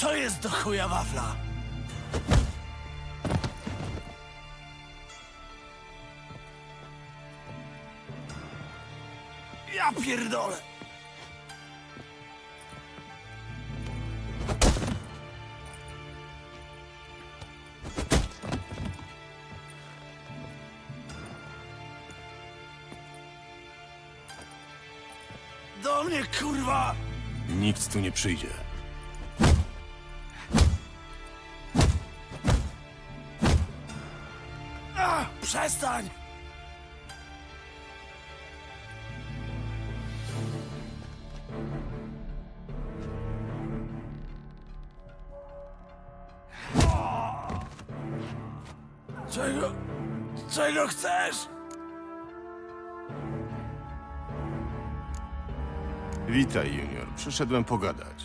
Co jest do chuja wafla? Ja pierdolę! Do mnie, kurwa! Nikt tu nie przyjdzie. Przestań! Czego... Czego chcesz? Witaj, junior. Przyszedłem pogadać.